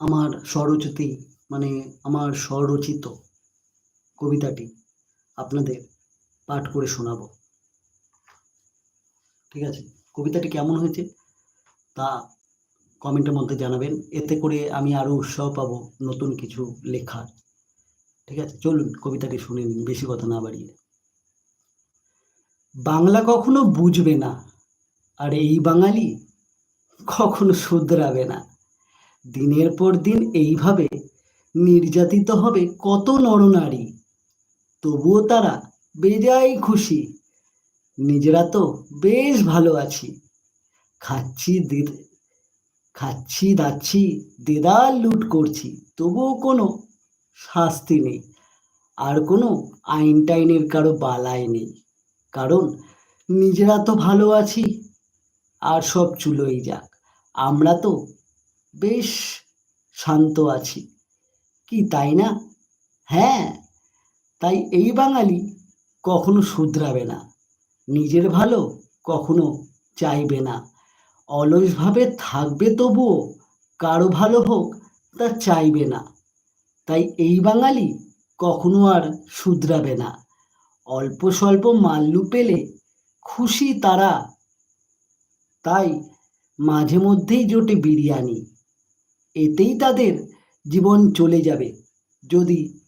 আমার স্বরচিতি মানে আমার স্বরচিত কবিতাটি আপনাদের পাঠ করে শোনাবো। ঠিক আছে? কবিতাটি কেমন হয়েছে? তা কমেন্টের মধ্যে জানাবেন। এতে করে আমি আরও উৎসাহ পাবো নতুন কিছু লেখার। ঠিক আছে? চলুন কবিতাটি শুনে নিন বেশি কথা না বাড়িয়ে। বাংলা কখনো বুঝবে না, আর এই বাঙালি কখনো শুধরাবে না। দিনের পর দিন এইভাবে নির্যাতিত হবে কত নরনারী। তবুও তারা বেজায় খুশি। নিজেরা তো বেশ ভালো আছি। খাচ্ছি খাচ্ছি দাচ্ছি দেদার লুট করছি, তবুও কোনো শাস্তি নেই। আর কোনো আইন টাইনের কারও বালাই নেই। কারণ নিজেরা তো ভালো আছি, আর সব চুলোই যাক। আমরা তো বেশ শান্ত আছি। কি তাই না? হ্যাঁ তাই এই বাঙালি কখনো শুধরাবে না। নিজের ভালো কখনো চাইবে না। অলসভাবে থাকবে তবুও কারও ভালো হোক তা চাইবে না। তাই এই বাঙালি কখনো আর শুধরাবে না। অল্প স্বল্প মাল্লু পেলে খুশি তারা। তাই মাঝে মধ্যেই জোটে বিরিয়ানি। এতেই তাদের জীবন চলে যাবে। যদি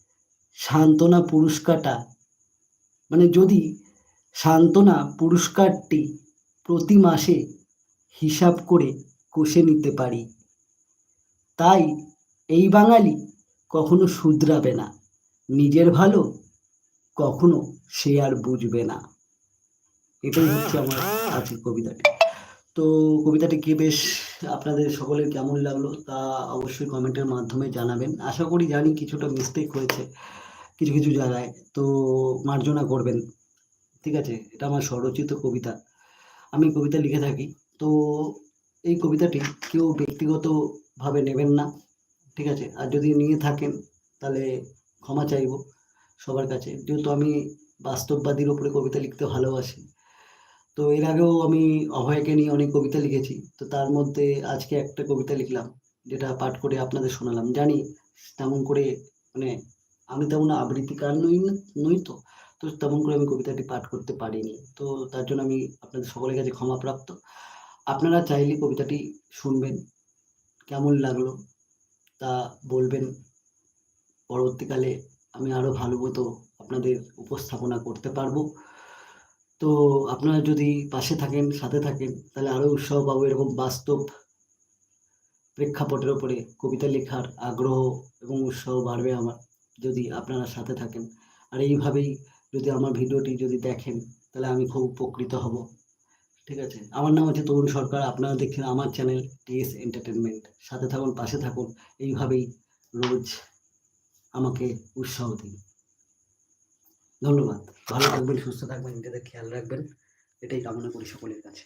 সান্ত্বনা পুরস্কারটা মানে যদি সান্ত্বনা পুরস্কারটি প্রতি মাসে হিসাব করে কষে নিতে পারি, তাই এই বাঙালি কখনো শুধরাবে না। নিজের ভালো কখনো সে আর বুঝবে না। এটাই হচ্ছে আমার আজকের কবিতাটি। তো কবিতাটি কি বেশ আপনাদের সকলের কেমন লাগল তা অবশ্যই কমেন্টের মাধ্যমে জানাবেন। আশা করি জানি কিছুটা মিস্টেক হয়েছে কিছু কিছু জায়গায়। তো মার্জনা করবেন। ঠিক আছে? এটা আমার স্বরচিত কবিতা। আমি কবিতা লিখে থাকি। তো এই কবিতাটি কেউ ব্যক্তিগতভাবে নেবেন না। ঠিক আছে? আর যদি নিয়ে থাকেন, তাহলে ক্ষমা চাইব সবার কাছে। যেহেতু আমি বাস্তববাদীর উপরে কবিতা লিখতে ভালোবাসি। তো এর আগেও আমি অভয়কে নিয়ে অনেক কবিতা লিখেছি। তো তার মধ্যে আজকে একটা কবিতা লিখলাম, যেটা পাঠ করে আপনাদের শোনালাম। জানি তেমন করে মানে আমি তেমন আবৃত্তি আবৃত্তিকার নই নই তো। তো তেমন করে আমি কবিতাটি পাঠ করতে পারিনি। তো তার জন্য আমি আপনাদের সকলের কাছে ক্ষমাপ্রাপ্ত। আপনারা চাইলে কবিতাটি শুনবেন, কেমন লাগল তা বলবেন। পরবর্তীকালে আমি আরও ভালো মতো আপনাদের উপস্থাপনা করতে পারব। তো আপনারা যদি পাশে থাকেন, সাথে থাকেন, তাহলে আরও উৎসাহ পাবো এরকম বাস্তব প্রেক্ষাপটের ওপরে কবিতা লেখার আগ্রহ এবং উৎসাহ বাড়বে আমার যদি আপনারা সাথে থাকেন। আর এইভাবেই যদি আমার ভিডিওটি যদি দেখেন, তাহলে আমি খুব উপকৃত হব। ঠিক আছে? আমার নাম হচ্ছে তরুণ সরকার। আপনারা দেখছেন আমার চ্যানেল টিএস এন্টারটেনমেন্ট সাথে থাকুন, পাশে থাকুন। এইভাবেই রোজ আমাকে উৎসাহ দিন। ধন্যবাদ। ভালো থাকবেন সুস্থ থাকবেন নিজেদের খেয়াল রাখবেন। এটাই কামনা করি সকলের কাছে।